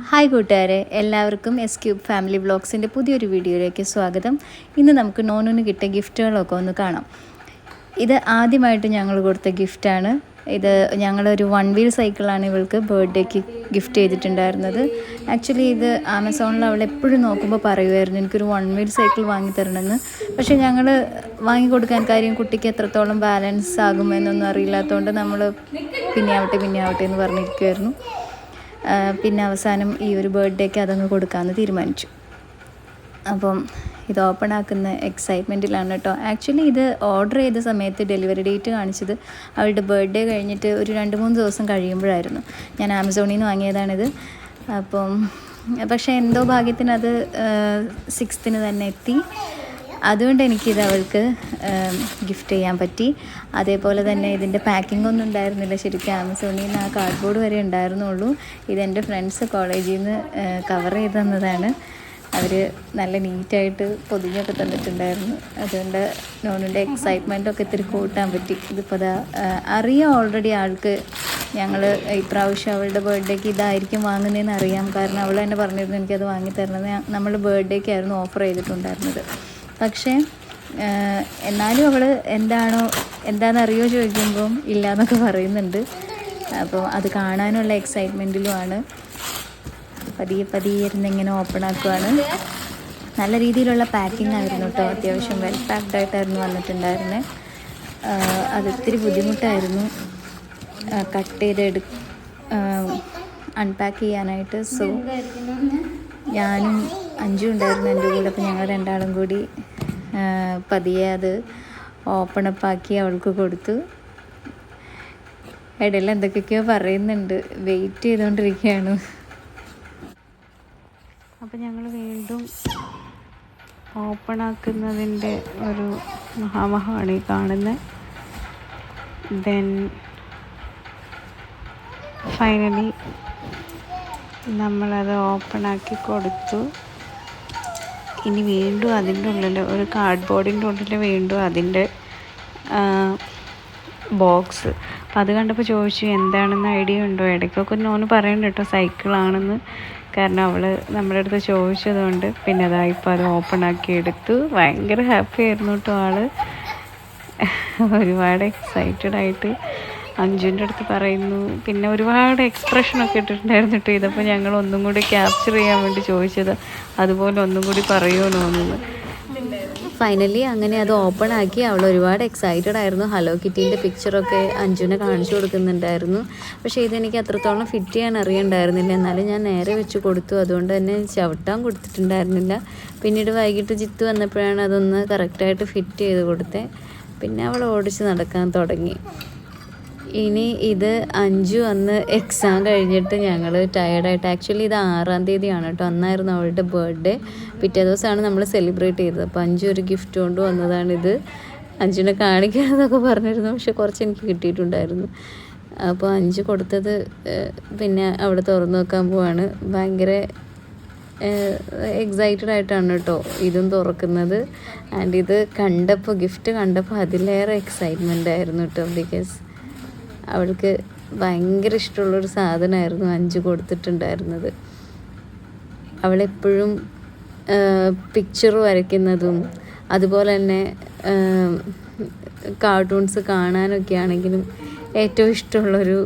Hi കൂട്ടുകാരെ എല്ലാവർക്കും S cube family വ്ളോഗ്സിന്റെ പുതിയൊരു വീഡിയോയിലേക്ക് സ്വാഗതം. ഇന്ന് നമുക്ക് നോനൂന് കിട്ടിയ ഗിഫ്റ്റുകളൊക്കെ ഒന്ന് കാണാം. ഇത് ആദ്യമായിട്ട് ഞങ്ങൾ കൊടുത്ത ഗിഫ്റ്റാണ്. ഇത് ഞങ്ങളൊരു വൺ വീൽ സൈക്കിളാണ് ഇവൾക്ക് ബർത്ത്ഡേക്ക് ഗിഫ്റ്റ് ചെയ്തിട്ടുണ്ടായിരുന്നത്. ആക്ച്വലി ഇത് ആമസോണിൽ അവൾ എപ്പോഴും നോക്കുമ്പോൾ പറയുമായിരുന്നു എനിക്കൊരു വൺ വീൽ സൈക്കിൾ വാങ്ങി തരണമെന്ന്. പക്ഷേ ഞങ്ങൾ വാങ്ങിക്കൊടുക്കാൻ കാര്യം കുട്ടിക്ക് എത്രത്തോളം ബാലൻസ് ആകുമെന്നൊന്നും അറിയില്ലാത്തതുകൊണ്ട് നമ്മൾ പിന്നെ ആവട്ടെ പിന്നെ ആവട്ടെ എന്ന് പറഞ്ഞിരിക്കുമായിരുന്നു പിന്നെ അവസാനം ഈ ഒരു ബർത്ത്ഡേക്ക് അതങ്ങ് കൊടുക്കാമെന്ന് തീരുമാനിച്ചു. അപ്പം ഇത് ഓപ്പൺ ആക്കുന്ന എക്സൈറ്റ്മെന്റിലാണ് കേട്ടോ ആക്ച്വലി ഇത് ഓർഡർ ചെയ്ത സമയത്ത് ഡെലിവറി ഡേറ്റ് കാണിച്ചത് അവളുടെ ബർത്ത്ഡേ കഴിഞ്ഞിട്ട് ഒരു രണ്ട് മൂന്ന് ദിവസം കഴിയുമ്പോഴായിരുന്നു. ഞാൻ ആമസോണിൽ നിന്ന് വാങ്ങിയതാണിത്. അപ്പം പക്ഷേ എന്തോ ഭാഗ്യത്തിന് അത് സിക്സ്ത്തിന് തന്നെ എത്തി. അതുകൊണ്ട് എനിക്കിത് അവൾക്ക് ഗിഫ്റ്റ് ചെയ്യാൻ പറ്റി. അതേപോലെ തന്നെ ഇതിന്റെ പാക്കിംഗ് ഒന്നും ഉണ്ടായിരുന്നില്ല ശരിക്കും. ആമസോണിൽ നിന്ന് ആ കാർഡ്ബോർഡ് വരെ ഉണ്ടായിരുന്നുള്ളൂ. ഇതെന്റെ ഫ്രണ്ട്സ് കോളേജിൽ നിന്ന് കവർ ചെയ്ത് തന്നതാണ്. അവർ നല്ല നീറ്റായിട്ട് പൊതിഞ്ഞൊക്കെ തന്നിട്ടുണ്ടായിരുന്നു. അതുകൊണ്ട് നോണിന്റെ എക്സൈറ്റ്മെന്റൊക്കെ ഇത്തിരി കൂട്ടാൻ പറ്റി. ഇതിപ്പോൾ അതാ അറിയാം ഓൾറെഡി ആൾക്ക് ഞങ്ങൾ ഇപ്രാവശ്യം അവളുടെ ബർത്ത്ഡേക്ക് ഇതായിരിക്കും വാങ്ങുന്നതെന്ന് അറിയാം. കാരണം അവൾ തന്നെ പറഞ്ഞിരുന്നു എനിക്കത് വാങ്ങിത്തരണത് നമ്മൾ ബർത്ത്ഡേക്കായിരുന്നു ഓഫർ ചെയ്തിട്ടുണ്ടായിരുന്നത്. പക്ഷേ എന്നാലും അവൾ എന്താണോ എന്താണെന്നറിയോ ചോദിക്കുമ്പം ഇല്ല എന്നൊക്കെ പറയുന്നുണ്ട്. അപ്പോൾ അത് കാണാനുള്ള എക്സൈറ്റ്മെന്റിലുമാണ് പതിയെ പതിയെ ഇരുന്ന് ഇങ്ങനെ ഓപ്പൺ ആക്കുവാണ്. നല്ല രീതിയിലുള്ള പാക്കിംഗ് ആയിരുന്നു കേട്ടോ അത്യാവശ്യം വെൽ പാക്ഡ് ആയിട്ടായിരുന്നു വന്നിട്ടുണ്ടായിരുന്നത് അത് ഇത്തിരി ബുദ്ധിമുട്ടായിരുന്നു. കട്ട് ചെയ്ത് എടു അൺപാക്ക് ചെയ്യാനായിട്ട്. സോ ഞാനും അഞ്ചും ഉണ്ടായിരുന്നു എന്റെ കൂടെ. അപ്പോൾ ഞങ്ങൾ രണ്ടാളും കൂടി പതിയെ അത് ഓപ്പൺ ആക്കി അവൾക്ക് കൊടുത്തു. ഇടയിൽ എന്തൊക്കെയൊക്കെയോ പറയുന്നുണ്ട്. വെയിറ്റ് ചെയ്തുകൊണ്ടിരിക്കുകയാണ് അപ്പം ഞങ്ങൾ വീണ്ടും ഓപ്പൺ ആക്കുന്നതിന്റെ ഒരു മഹാമഹമാണ് ഈ കാണുന്നത് ദെൻ ഫൈനലി നമ്മളത് ഓപ്പൺ ആക്കി കൊടുത്തു. ഇനി വീണ്ടും അതിന്റെ ഉള്ളിൽ ഒരു കാർഡ്ബോർഡിന്റെ ഉള്ളിൽ വീണ്ടും അതിന്റെ ബോക്സ് അപ്പം അത് കണ്ടപ്പോൾ ചോദിച്ചു എന്താണെന്ന് ഐഡിയ ഉണ്ടോ? ഇടയ്ക്കൊക്കെ നോന് പറയുന്നുണ്ട് കേട്ടോ സൈക്കിളാണെന്ന് കാരണം അവൾ നമ്മുടെ അടുത്ത് ചോദിച്ചതുകൊണ്ട് പിന്നെ അതാ ഇപ്പോൾ അത് ഓപ്പൺ ആക്കി എടുത്തു. ഭയങ്കര ഹാപ്പി ആയിരുന്നു കേട്ടോ ആൾ ഒരുപാട് എക്സൈറ്റഡ് ആയിട്ട് അഞ്ജുവിന്റെ അടുത്ത് പറയുന്നു. പിന്നെ ഒരുപാട് എക്സ്പ്രഷനൊക്കെ ഇട്ടിട്ടുണ്ടായിരുന്നു കേട്ടോ. ഇതപ്പോൾ ഞങ്ങൾ ഒന്നും കൂടി ക്യാപ്ചർ ചെയ്യാൻ വേണ്ടി ചോദിച്ചത്. അതുപോലെ ഒന്നും കൂടി പറയുമോ തോന്നുന്നു. ഫൈനലി അങ്ങനെ അത് ഓപ്പൺ ആക്കി അവൾ ഒരുപാട് എക്സൈറ്റഡ് ആയിരുന്നു. ഹലോ കിറ്റീന്റെ പിക്ചറൊക്കെ അഞ്ജുവിനെ കാണിച്ചു കൊടുക്കുന്നുണ്ടായിരുന്നു. പക്ഷേ ഇതെനിക്ക് അത്രത്തോളം ഫിറ്റ് ചെയ്യാൻ അറിയണ്ടായിരുന്നില്ല. എന്നാലും ഞാൻ നേരെ വെച്ച് കൊടുത്തു. അതുകൊണ്ട് തന്നെ ചവിട്ടാൻ കൊടുത്തിട്ടുണ്ടായിരുന്നില്ല. പിന്നീട് വൈകിട്ട് ജിത്ത് വന്നപ്പോഴാണ് അതൊന്ന് കറക്റ്റായിട്ട് ഫിറ്റ് ചെയ്ത് കൊടുത്തേ. പിന്നെ അവൾ ഓടിച്ച് നടക്കാൻ തുടങ്ങി. ഇനി ഇത് അഞ്ചു അന്ന് എക്സാം കഴിഞ്ഞിട്ട് ഞങ്ങൾ ടയേർഡായിട്ട് ആക്ച്വലി ഇത് ആറാം തീയതിയാണ് കേട്ടോ. അന്നായിരുന്നു അവളുടെ ബർത്ത്ഡേ പിറ്റേ ദിവസമാണ് നമ്മൾ സെലിബ്രേറ്റ് ചെയ്തത്. അപ്പോൾ അഞ്ചു ഒരു ഗിഫ്റ്റ് കൊണ്ട് വന്നതാണിത് അഞ്ചിനെ കാണിക്കാമെന്നൊക്കെ പറഞ്ഞിരുന്നു. പക്ഷെ കുറച്ച് എനിക്ക് കിട്ടിയിട്ടുണ്ടായിരുന്നു. അപ്പോൾ അഞ്ച് കൊടുത്തത് പിന്നെ അവിടെ തുറന്നു നോക്കാൻ പോവാണ്. ഭയങ്കര എക്സൈറ്റഡ് ആയിട്ടാണ് കേട്ടോ ഇതും തുറക്കുന്നത്. ആൻഡ് ഇത് കണ്ടപ്പോൾ ഗിഫ്റ്റ് കണ്ടപ്പോൾ അതിലേറെ എക്സൈറ്റ്മെന്റ് ആയിരുന്നു കേട്ടോ. ബിക്കോസ് അവൾക്ക് ഭയങ്കര ഇഷ്ടമുള്ളൊരു സാധനമായിരുന്നു അഞ്ച് കൊടുത്തിട്ടുണ്ടായിരുന്നത്. അവളെപ്പോഴും പിക്ചർ വരയ്ക്കുന്നതും അതുപോലെ തന്നെ കാർട്ടൂൺസ് കാണാനൊക്കെ ആണെങ്കിലും ഏറ്റവും ഇഷ്ടമുള്ളൊരു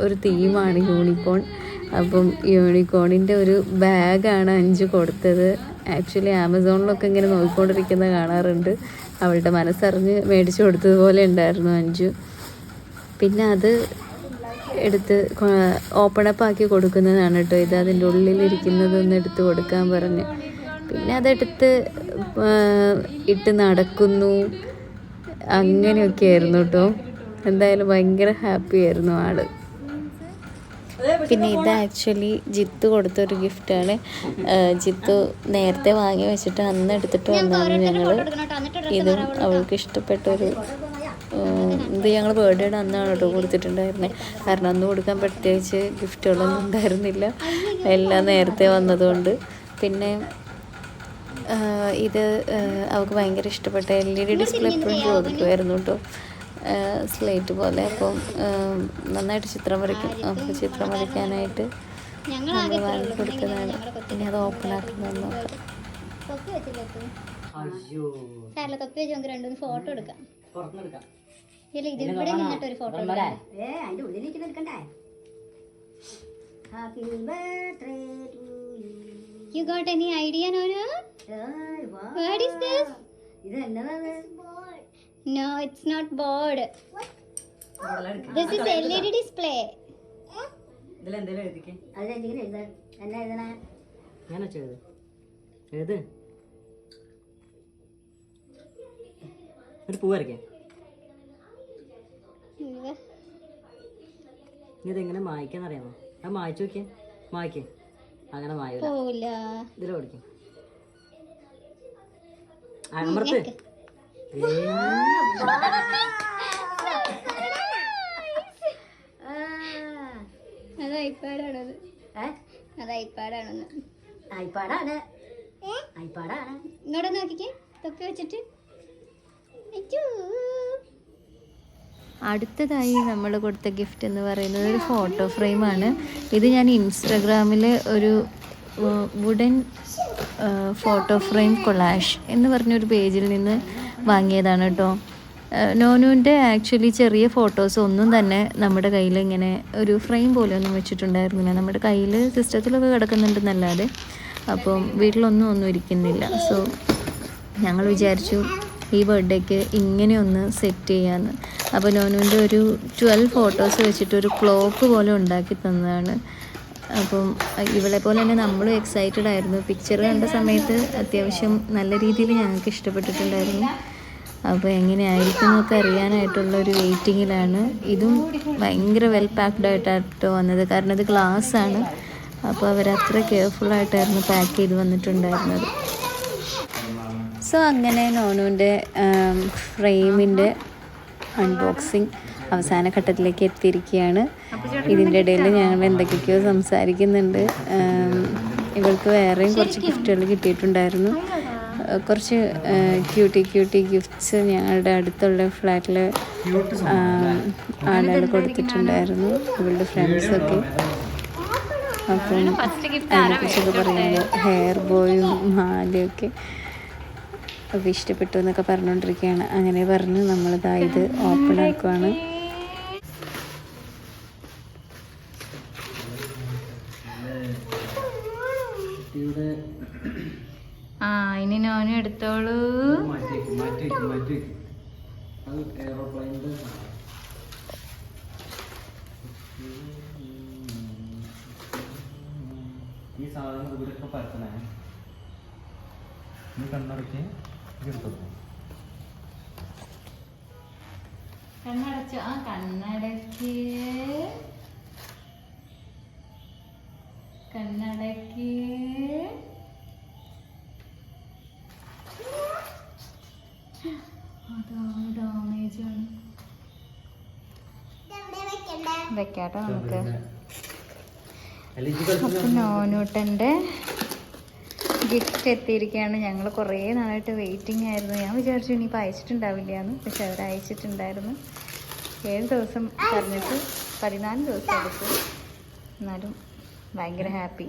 ഒരു തീമാണ് യൂണിക്കോൺ അപ്പം യൂണിക്കോണിന്റെ ഒരു ബാഗാണ് അഞ്ച് കൊടുത്തത്. ആക്ച്വലി ആമസോണിലൊക്കെ ഇങ്ങനെ നോക്കിക്കൊണ്ടിരിക്കുന്നത് കാണാറുണ്ട്. അവളുടെ മനസ്സറിഞ്ഞ് മേടിച്ചു കൊടുത്തതുപോലെ ഉണ്ടായിരുന്നു അഞ്ചു. പിന്നെ അത് എടുത്ത് ഓപ്പൺ അപ്പ് ആക്കി കൊടുക്കുന്നതാണ് കേട്ടോ ഇത്. അതിന്റെ ഉള്ളിലിരിക്കുന്നതൊന്ന് എടുത്ത് കൊടുക്കാൻ പറഞ്ഞ്. പിന്നെ അതെടുത്ത് ഇട്ട് നടക്കുന്നു. അങ്ങനെയൊക്കെ ആയിരുന്നു കേട്ടോ എന്തായാലും ഭയങ്കര ഹാപ്പി ആയിരുന്നു ആൾ. പിന്നെ ഇത് ആക്ച്വലി ജിത്ത് കൊടുത്തൊരു ഗിഫ്റ്റാണ് ജിത്തു നേരത്തെ വാങ്ങി വെച്ചിട്ട് അന്ന് എടുത്തിട്ട് വന്നാണ് ഞങ്ങൾ ഇതും അവൾക്ക് ഇഷ്ടപ്പെട്ടൊരു ഇത് ഞങ്ങൾ ബർത്ത്ഡേയുടെ അന്നാണ് കേട്ടോ കൊടുത്തിട്ടുണ്ടായിരുന്നത് കാരണം അന്ന് കൊടുക്കാൻ പ്രത്യേകിച്ച് ഗിഫ്റ്റുകളൊന്നും ഉണ്ടായിരുന്നില്ല. എല്ലാം നേരത്തെ വന്നതുകൊണ്ട്. പിന്നെ ഇത് അവൾക്ക് ഭയങ്കര ഇഷ്ടപ്പെട്ട എൽ ഇ ഡി ഡിസ്പ്ലേ എപ്പോഴും ചോദിക്കുമായിരുന്നു കേട്ടോ. സ്ലേറ്റ് പോലെ. അപ്പം നന്നായിട്ട് ചിത്രം വരയ്ക്കും അപ്പോൾ ചിത്രം വരയ്ക്കാനായിട്ട് നമ്മൾ വാങ്ങി കൊടുത്തതാണ് ഇനി അത് ഓപ്പൺ ആക്കുന്നത് നോക്കാം തൊപ്പി വെച്ച് നമുക്ക് ഫോട്ടോ എടുക്കാം. ഇവിടെ നിന്നിട്ട് ഒരു ഫോട്ടോ തുറന്നോടെ? ഏ അതിന്റെ ഉള്ളിലേക്ക് എടുക്കണ്ടേ? Happy birthday to you got any idea നോനു what is this ഇത് എന്നതാണ്? No it's not board this is L E D display ഇതിൽ എന്തെങ്കിലും എഴുതിക്കേ? അതെന്തെങ്കിലും എഴുതാൻ എന്നാ എഴുതണേ? ഞാൻ എഴുത്. ഒരു പൂ വരയ്ക്കേ. ഇനി ഇതെങ്ങനെ മായ്ക്കാന്ന് അറിയാമോ അത് മായ്ച്ചു നോക്കിയേ. മായ്ക്കേ. അങ്ങനെ മായൂല. ഇതിൽ പഠിക്കും അമർത്ത്. അത് ഐപാഡാണത് അത്. ഐപാഡാണെന്ന്. ഐപ്പാടാണ് ഐപ്പാടാണ് ഇങ്ങോട്ട് നോക്കിക്കേ. തൊപ്പി വെച്ചിട്ട്. അയ്യോ. അടുത്തതായി നമ്മൾ കൊടുത്ത ഗിഫ്റ്റ് എന്ന് പറയുന്നത് ഒരു ഫോട്ടോ ഫ്രെയിമാണ് ഇത് ഞാൻ ഇൻസ്റ്റഗ്രാമിൽ ഒരു വുഡൻ ഫോട്ടോ ഫ്രെയിം കൊളാഷ് എന്ന് പറഞ്ഞൊരു പേജിൽ നിന്ന് വാങ്ങിയതാണ് കേട്ടോ നോനുവിന്റെ ആക്ച്വലി ചെറിയ ഫോട്ടോസ് ഒന്നും തന്നെ നമ്മുടെ കയ്യിൽ ഇങ്ങനെ ഒരു ഫ്രെയിം പോലെ ഒന്നും വെച്ചിട്ടുണ്ടായിരുന്നില്ല. നമ്മുടെ കയ്യിൽ സിസ്റ്റത്തിലൊക്കെ കിടക്കുന്നുണ്ടെന്നല്ലാതെ അപ്പം വീട്ടിലൊന്നും ഒന്നും ഇരിക്കുന്നില്ല. സോ ഞങ്ങൾ വിചാരിച്ചു ഈ ബർത്ത്ഡേക്ക് ഇങ്ങനെയൊന്ന് സെറ്റ് ചെയ്യാമെന്ന് അപ്പോൾ നോനുവിന്റെ ഒരു ട്വൽവ് ഫോട്ടോസ് വെച്ചിട്ട് ഒരു ക്ലോക്ക് പോലെ ഉണ്ടാക്കി തന്നതാണ്. അപ്പം ഇവളെ പോലെ തന്നെ നമ്മളും എക്സൈറ്റഡ് ആയിരുന്നു. പിക്ചർ കണ്ട സമയത്ത് അത്യാവശ്യം നല്ല രീതിയിൽ ഞങ്ങൾക്ക് ഇഷ്ടപ്പെട്ടിട്ടുണ്ടായിരുന്നു. അപ്പോൾ എങ്ങനെയായിരിക്കും എന്നൊക്കെ അറിയാനായിട്ടുള്ള ഒരു വെയിറ്റിങ്ങിലാണ് ഇതും ഭയങ്കര വെൽ പാക്ഡ് ആയിട്ടാട്ടോ വന്നത്. കാരണം ഇത് ഗ്ലാസ് ആണ്. അപ്പോൾ അവർ അത്ര കെയർഫുള്ളായിട്ടായിരുന്നു പാക്ക് ചെയ്ത് വന്നിട്ടുണ്ടായിരുന്നത്. സോ അങ്ങനെ നോനുവിന്റെ ഫ്രെയിമിന്റെ അൺബോക്സിങ് അവസാന ഘട്ടത്തിലേക്ക് എത്തിയിരിക്കുകയാണ്. ഇതിന്റെ ഇടയിൽ ഞങ്ങൾ എന്തൊക്കെയൊക്കെയോ സംസാരിക്കുന്നുണ്ട്. ഇവൾക്ക് വേറെയും കുറച്ച് ഗിഫ്റ്റുകൾ കിട്ടിയിട്ടുണ്ടായിരുന്നു. കുറച്ച് ക്യൂട്ടി ക്യൂട്ടി ഗിഫ്റ്റ്സ് ഞങ്ങളുടെ അടുത്തുള്ള ഫ്ലാറ്റിൽ ആളുകൾ കൊടുത്തിട്ടുണ്ടായിരുന്നു. ഇവളുടെ ഫ്രണ്ട്സൊക്കെ അപ്പം അതിനെക്കുറിച്ചൊക്കെ പറയുന്നത്. ഹെയർ ബോയും മാലയൊക്കെ. ഒക്കെ ഇഷ്ടപ്പെട്ടു എന്നൊക്കെ പറഞ്ഞുകൊണ്ടിരിക്കുകയാണ് അങ്ങനെ പറഞ്ഞ് നമ്മളിതാ ഇത് ഓപ്പൺ ആക്കുവാണ്. ഇവിടെ ആ ഇനി നോനും എടുത്തോളൂ. ഈ സാധനം ഇവിടെയൊക്കെ പരത്തണേ നീ എടുത്തോ കണ്ണടച്ചു ആ കണ്ണടക്ക്. കണ്ണടക്ക്. അതാണ് ഡാമേജ് ആണ്. വെക്കാട്ടോ നമുക്ക്. അപ്പം നോനൂട്ടന്റെ ഗിഫ്റ്റ് എത്തിയിരിക്കുകയാണ് ഞങ്ങൾ കുറേ നാളായിട്ട് വെയിറ്റിംഗ് ആയിരുന്നു. ഞാൻ വിചാരിച്ചു ഇനിയിപ്പോൾ അയച്ചിട്ടുണ്ടാവില്ല എന്ന് പക്ഷെ അവർ അയച്ചിട്ടുണ്ടായിരുന്നു ഏഴ് ദിവസം പറഞ്ഞിട്ട് പതിനാല് ദിവസം എടുത്തു. എന്നാലും ഭയങ്കര ഹാപ്പി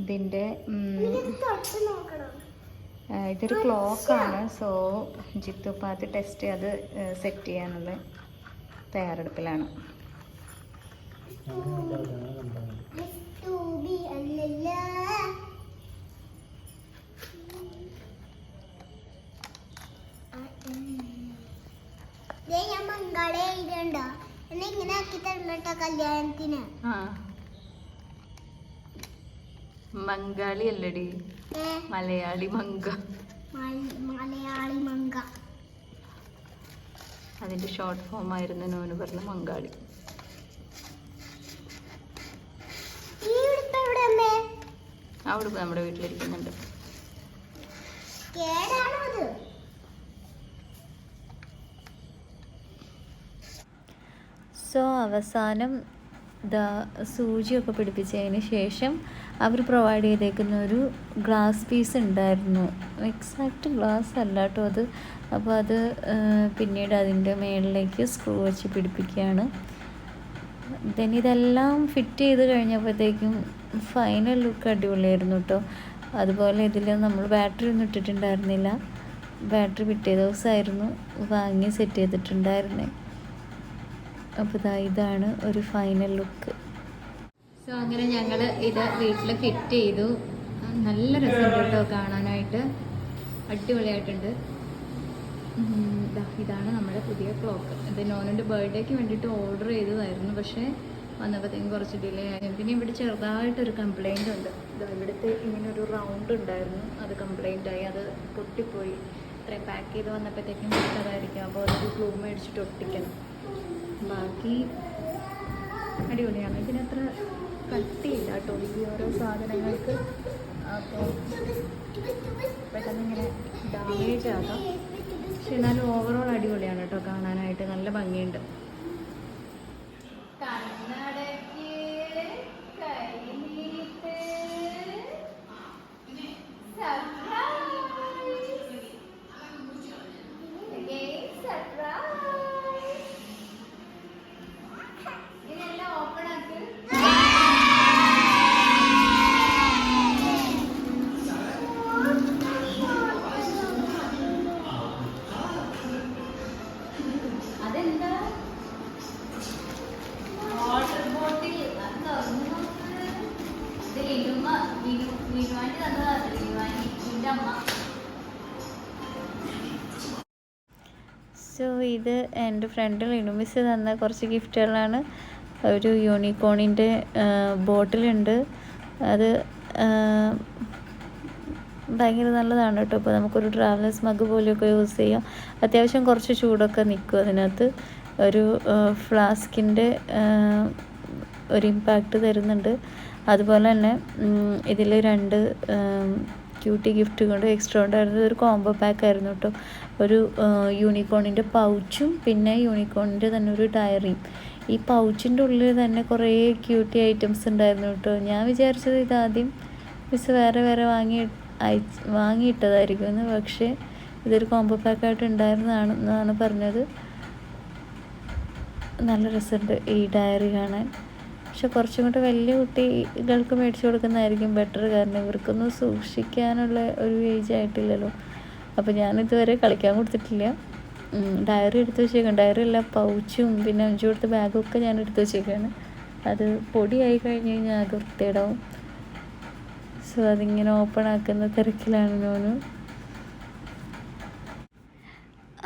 ഇതിന്റെ ഇതൊരു ക്ലോക്കാണ്. സോ ജിത്തുപ്പാത്ത് ടെസ്റ്റ് അത് സെറ്റ് ചെയ്യാനുള്ള തയ്യാറെടുപ്പിലാണ്. ദേ ഞാൻ ഇടണ്ടോ എന്നെ ഇങ്ങനെ ആക്കി തരണ്ടോ കല്യാണത്തിന്. ആ. മംഗാളി അല്ലടി. മലയാളി മങ്ക മല- മലയാളി മങ്ക അതിന്റെ ഷോർട്ട് ഫോം ആയിരുന്നു നോന് പറഞ്ഞ മങ്കാളി അവിടെ നമ്മുടെ വീട്ടിലിരിക്കുന്നുണ്ട്. കേടാണോ അത്? സോ അവസാനം സൂചിയൊക്കെ പിടിപ്പിച്ചതിന് ശേഷം അവർ പ്രൊവൈഡ് ചെയ്തേക്കുന്ന ഒരു ഗ്ലാസ് പീസ് ഉണ്ടായിരുന്നു. എക്സാക്റ്റ് ഗ്ലാസ് അല്ല കേട്ടോ അത്. അപ്പോൾ അത് പിന്നീട് അതിന്റെ മേളിലേക്ക് സ്ക്രൂ വെച്ച് പിടിപ്പിക്കുകയാണ്. ദെൻ ഇതെല്ലാം ഫിറ്റ് ചെയ്ത് കഴിഞ്ഞപ്പോഴത്തേക്കും ഫൈനൽ ലുക്ക് അടിപൊളിയായിരുന്നു കേട്ടോ. അതുപോലെ ഇതിൽ നമ്മൾ ബാറ്ററി ഒന്നും ഇട്ടിട്ടുണ്ടായിരുന്നില്ല. ബാറ്ററി പിറ്റേ ദിവസമായിരുന്നു വാങ്ങി സെറ്റ് ചെയ്തിട്ടുണ്ടായിരുന്നേ. അപ്പോൾ ഇതാ ഇതാണ് ഒരു ഫൈനൽ ലുക്ക് സോ അങ്ങനെ ഞങ്ങൾ ഇത് വീട്ടിൽ ഫിറ്റ് ചെയ്തു. നല്ല രസം കേട്ടോ കാണാനായിട്ട്. അടിപൊളിയായിട്ടുണ്ട്. ഇതാണ് നമ്മുടെ പുതിയ ക്ലോക്ക് ഇത് നോനന്റെ ബർത്ത്ഡേക്ക് വേണ്ടിയിട്ട് ഓർഡർ ചെയ്തതായിരുന്നു. പക്ഷേ വന്നപ്പോഴത്തേക്കും കുറച്ച് ഡിലേ ആയി. പിന്നെ ഇവിടെ ചെറുതായിട്ടൊരു കംപ്ലൈന്റ് ഉണ്ട്. ഇവിടുത്തെ ഇങ്ങനെ ഒരു റൗണ്ട് ഉണ്ടായിരുന്നു. അത് കംപ്ലൈന്റ് ആയി. അത് പൊട്ടിപ്പോയി. ഇത്രയും പാക്ക് ചെയ്ത് വന്നപ്പോഴത്തേക്കും അതായിരിക്കും അപ്പോൾ അതൊരു ഗ്ലൂ മേടിച്ചിട്ട് ഒട്ടിക്കണം. ബാക്കി അടിപൊളിയാണ്. ഇതിനത്ര കട്ടിയില്ല കേട്ടോ. ഈ ഓരോ സാധനങ്ങൾക്ക്. അപ്പോൾ പെട്ടെന്ന് ഇങ്ങനെ ഡാമേജ് ആകാം. പക്ഷെ എന്നാലും ഓവറോൾ അടിപൊളിയാണ് കേട്ടോ കാണാനായിട്ട്. നല്ല ഭംഗിയുണ്ട്. ഇത് എന്റെ ഫ്രണ്ട് ലിനുമിസ് തന്ന കുറച്ച് ഗിഫ്റ്റുകളാണ്. ഒരു യൂണിക്കോണിന്റെ ബോട്ടിലുണ്ട്. അത് ഭയങ്കര നല്ലതാണ് കേട്ടോ. ഇപ്പോൾ നമുക്കൊരു ട്രാവലേഴ്സ് മഗ് പോലെയൊക്കെ യൂസ് ചെയ്യാം. അത്യാവശ്യം കുറച്ച് ചൂടൊക്കെ നിൽക്കും അതിനകത്ത്. ഒരു ഫ്ലാസ്കിന്റെ ഒരു ഇമ്പാക്റ്റ് തരുന്നുണ്ട്. അതുപോലെ തന്നെ ഇതിൽ രണ്ട് ക്യൂട്ടി ഗിഫ്റ്റ് കൊണ്ട് എക്സ്ട്രാ ഉണ്ടായിരുന്നത് ഒരു കോംബോ പാക്ക് ആയിരുന്നു കേട്ടോ. ഒരു യൂണിക്കോണിന്റെ പൗച്ചും പിന്നെ യൂണിക്കോണിന്റെ തന്നെ ഒരു ഡയറിയും ഈ പൗച്ചിന്റെ ഉള്ളിൽ തന്നെ കുറേ ക്യൂട്ടി ഐറ്റംസ് ഉണ്ടായിരുന്നു കേട്ടോ. ഞാൻ വിചാരിച്ചത് ഇതാദ്യം മിസ് വേറെ വേറെ വാങ്ങി അയച്ച് വാങ്ങിയിട്ടതായിരിക്കും എന്ന്. പക്ഷേ ഇതൊരു കോംബോ പാക്കായിട്ട് ഉണ്ടായിരുന്നതാണ് എന്നാണ് പറഞ്ഞത്. നല്ല രസമുണ്ട് ഈ ഡയറി കാണാൻ. പക്ഷെ കുറച്ചും കൂടെ വലിയ കുട്ടികൾക്ക് മേടിച്ചു കൊടുക്കുന്നതായിരിക്കും ബെറ്റർ കാരണം. ഇവർക്കൊന്നും സൂക്ഷിക്കാനുള്ള ഒരു ഏജ് ആയിട്ടില്ലല്ലോ. അപ്പോൾ ഞാനിതുവരെ കളിക്കാൻ കൊടുത്തിട്ടില്ല. ഡയറി എടുത്ത് വെച്ചേക്കാം ഡയറി അല്ല പൗച്ചും പിന്നെ അഞ്ചു കൊടുത്ത ബാഗും ഒക്കെ ഞാൻ എടുത്ത് വെച്ചേക്കാണ്. അത് പൊടിയായി കഴിഞ്ഞ് കഴിഞ്ഞാൽ ആകെ വൃത്തിയിടാവും സോ അതിങ്ങനെ ഓപ്പൺ ആക്കുന്ന തിരക്കിലാണ് ഞാൻ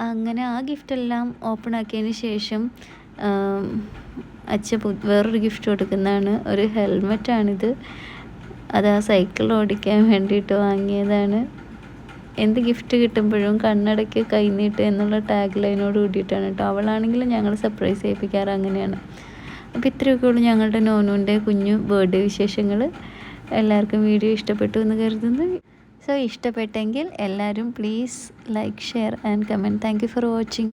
അങ്ങനെ ആ ഗിഫ്റ്റെല്ലാം ഓപ്പൺ ആക്കിയതിന് ശേഷം അച്ഛ വേറൊരു ഗിഫ്റ്റ് കൊടുക്കുന്നതാണ്. ഒരു ഹെൽമെറ്റാണിത് അത് ആ സൈക്കിൾ ഓടിക്കാൻ വേണ്ടിയിട്ട് വാങ്ങിയതാണ്. എന്ത് ഗിഫ്റ്റ് കിട്ടുമ്പോഴും കണ്ണടയ്ക്ക് കൈനീട്ട് എന്നുള്ള ടാഗ് ലൈനോട് കൂടിയിട്ടാണ് കേട്ടോ. അവളാണെങ്കിൽ ഞങ്ങൾ സർപ്രൈസ് ചെയ്യിപ്പിക്കാറ് അങ്ങനെയാണ്. അപ്പോൾ ഇത്രയൊക്കെ ഉള്ളൂ ഞങ്ങളുടെ നോനുവിന്റെ കുഞ്ഞു ബർത്ത്ഡേ വിശേഷങ്ങൾ എല്ലാവർക്കും വീഡിയോ ഇഷ്ടപ്പെട്ടു എന്ന് കരുതുന്നു. സോ ഇഷ്ടപ്പെട്ടെങ്കിൽ എല്ലാവരും please like share and comment thank for watching